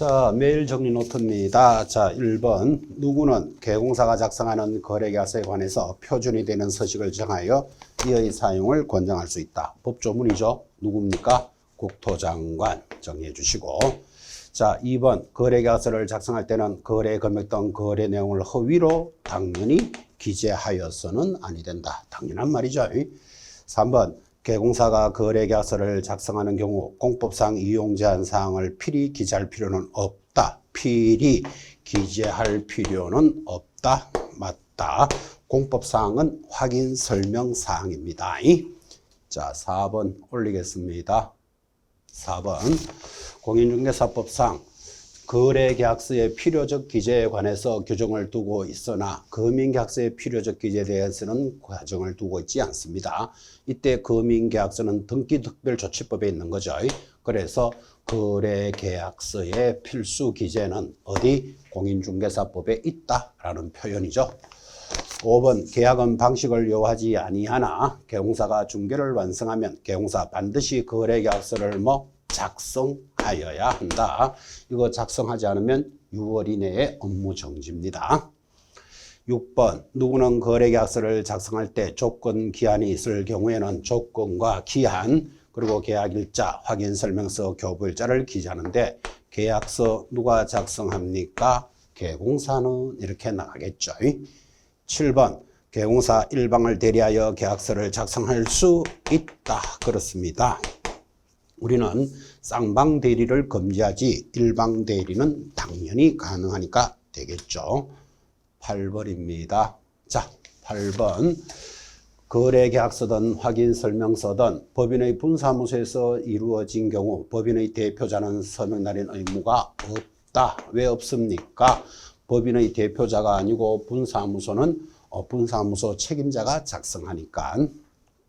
자, 메일 정리 노트입니다. 자, 1번. 누구는 개공사가 작성하는 거래계약서에 관해서 표준이 되는 서식을 정하여 이의 사용을 권장할 수 있다. 법조문이죠. 누굽니까? 국토장관 정리해 주시고. 자, 2번. 거래계약서를 작성할 때는 거래 금액 등 거래 내용을 허위로 당연히 기재하여서는 아니 된다. 당연한 말이죠. 3번. 개공사가 거래 계약서를 작성하는 경우 공법상 이용 제한 사항을 필히 기재할 필요는 없다. 필히 기재할 필요는 없다. 맞다. 공법사항은 확인 설명 사항입니다. 자, 4번 올리겠습니다. 4번 공인중개사법상 거래계약서의 필요적 기재에 관해서 규정을 두고 있으나 금융계약서의 필요적 기재에 대해서는 과정을 두고 있지 않습니다. 이때 금융계약서는 등기특별조치법에 있는 거죠. 그래서 거래계약서의 필수 기재는 어디 공인중개사법에 있다라는 표현이죠. 5번 계약은 방식을 요하지 아니하나 개공사가 중개를 완성하면 개공사 반드시 거래계약서를 뭐 작성 하여야 한다. 이거 작성하지 않으면 6월 이내에 업무 정지입니다. 6번 누구는 거래계약서를 작성할 때 조건 기한이 있을 경우에는 조건과 기한 그리고 계약일자, 확인 설명서, 교부일자를 기재하는데 계약서 누가 작성합니까? 개공사는 이렇게 나가겠죠. 7번 개공사 일방을 대리하여 계약서를 작성할 수 있다. 그렇습니다. 우리는 쌍방 대리를 금지하지 일방 대리는 당연히 가능하니까 되겠죠. 8번입니다. 자, 8번. 거래 계약서든 확인 설명서든 법인의 분사무소에서 이루어진 경우 법인의 대표자는 서명 날인 의무가 없다. 왜 없습니까? 법인의 대표자가 아니고 분사무소는 어, 분사무소 책임자가 작성하니까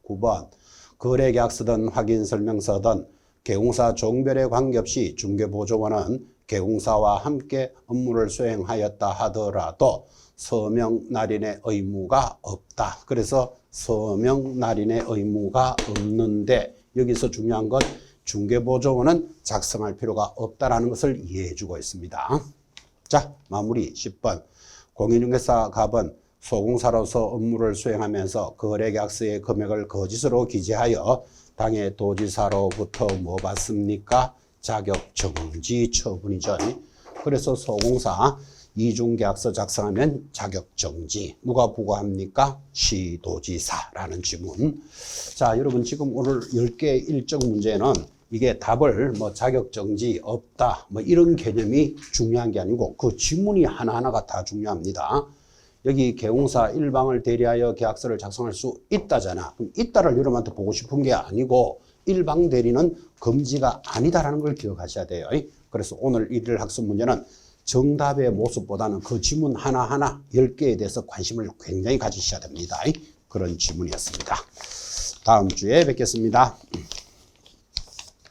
9번 거래 계약서든 확인 설명서든 개공사 종별에 관계없이 중개보조원은 개공사와 함께 업무를 수행하였다 하더라도 서명 날인의 의무가 없다. 그래서 서명 날인의 의무가 없는데 여기서 중요한 건 중개보조원은 작성할 필요가 없다라는 것을 이해해 주고 있습니다. 자, 마무리 10번. 공인중개사 갑은 소공사로서 업무를 수행하면서 거래계약서의 금액을 거짓으로 기재하여 당해 도지사로부터 뭐 받습니까? 자격 정지 처분이죠. 그래서 소공사 이중계약서 작성하면 자격 정지. 누가 부과합니까? 시도지사라는 지문. 자, 여러분 지금 오늘 10개 일정 문제는 이게 답을 뭐 자격 정지 없다 뭐 이런 개념이 중요한 게 아니고 그 지문이 하나하나가 다 중요합니다. 여기 개공사 일방을 대리하여 계약서를 작성할 수 있다잖아. 그럼 있다를 여러분한테 보고 싶은 게 아니고 일방 대리는 금지가 아니다라는 걸 기억하셔야 돼요. 그래서 오늘 일일 학습 문제는 정답의 모습보다는 그 지문 하나하나 10개에 대해서 관심을 굉장히 가지셔야 됩니다. 그런 지문이었습니다. 다음 주에 뵙겠습니다.